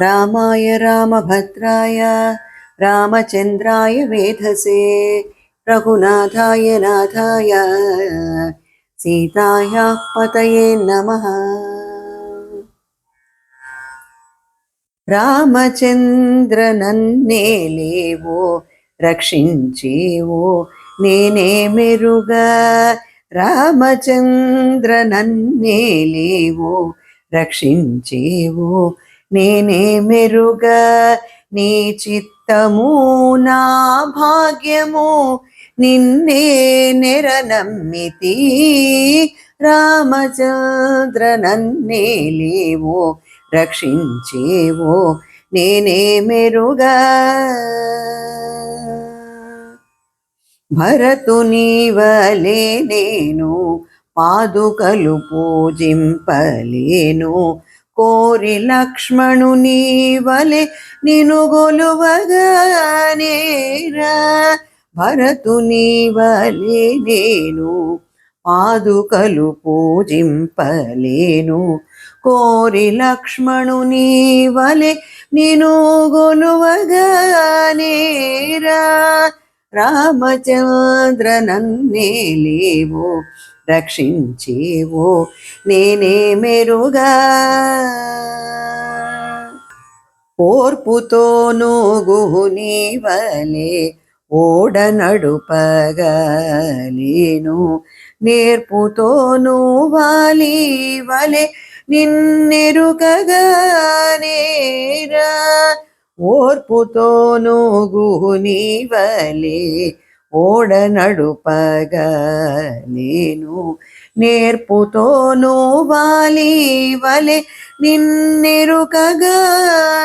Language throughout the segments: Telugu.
రామాయ రామభద్రాయ రామచంద్రాయ వేధసే రఘునాథాయ నాథాయ సీతాయ పతయే నమ. రామచంద్ర నన్నేలేవో రక్షించేవో నేనే మెరుగా. రామచంద్ర నన్నేలేవో రక్షించేవో నేనే మెరుగ నీ చిత్తము నా భాగ్యము నిన్నే నెరనమ్మితి రామచంద్ర నన్నే లేవో రక్షించేవో నేనే మెరుగ. భరతుని వలే నేను పాదుకలు పూజింపలేను. కోరి లక్ష్మణుని వలె నిను గొలువగానేరా. భరతుని వలె నేను పాదుకలు పూజింపలేను. కోరి లక్ష్మణుని వలె నిను గొలువగానేరా. రామచంద్ర నన్నే లేవో రక్షించేవో నేనే మెరుగా. ఓర్పుతోనూ గుహుని వలే ఓడ నడుపగలేను నేర్పుతోనూ వాలి వలె నిన్నెరుకగానేరా ఓర్పుతోనూ గుహుని వలే ఓడ నడుపగలేను నేర్పుతోనూ వాలి వలె నిన్నెరుకగా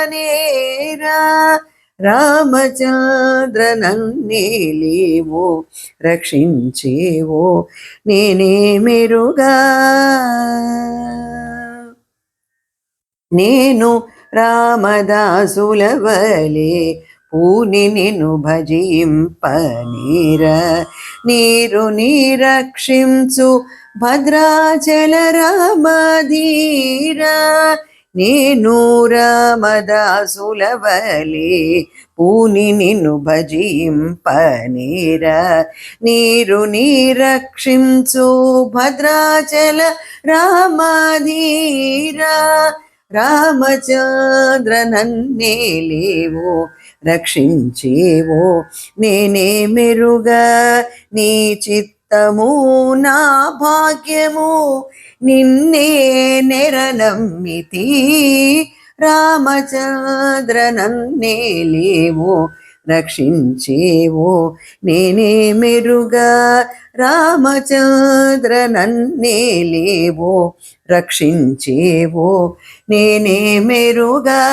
నేరా. రామచంద్ర నన్నేలేవో రక్షించేవో నేనే మెరుగా. నేను రామదాసుల వలే ఊని నిను భజింపనీర నీరు నిరక్షించు భద్రాచల రామధీరా నేను రామదాసుల పూని నిన్ను భజింపనీర నీరు నిరక్షించు భద్రాచల రామధీరా రామచంద్ర నన్నే లేవో రక్షించేవో నేనే మెరుగా నీ చిత్తము నా భాగ్యము నిన్నే నెరనమ్మితి. రామచంద్ర నన్నే లేవో రక్షించేవో. నేనే మెరుగా రామచంద్ర నన్నే లేవో రక్షించేవో. నేనే మెరుగా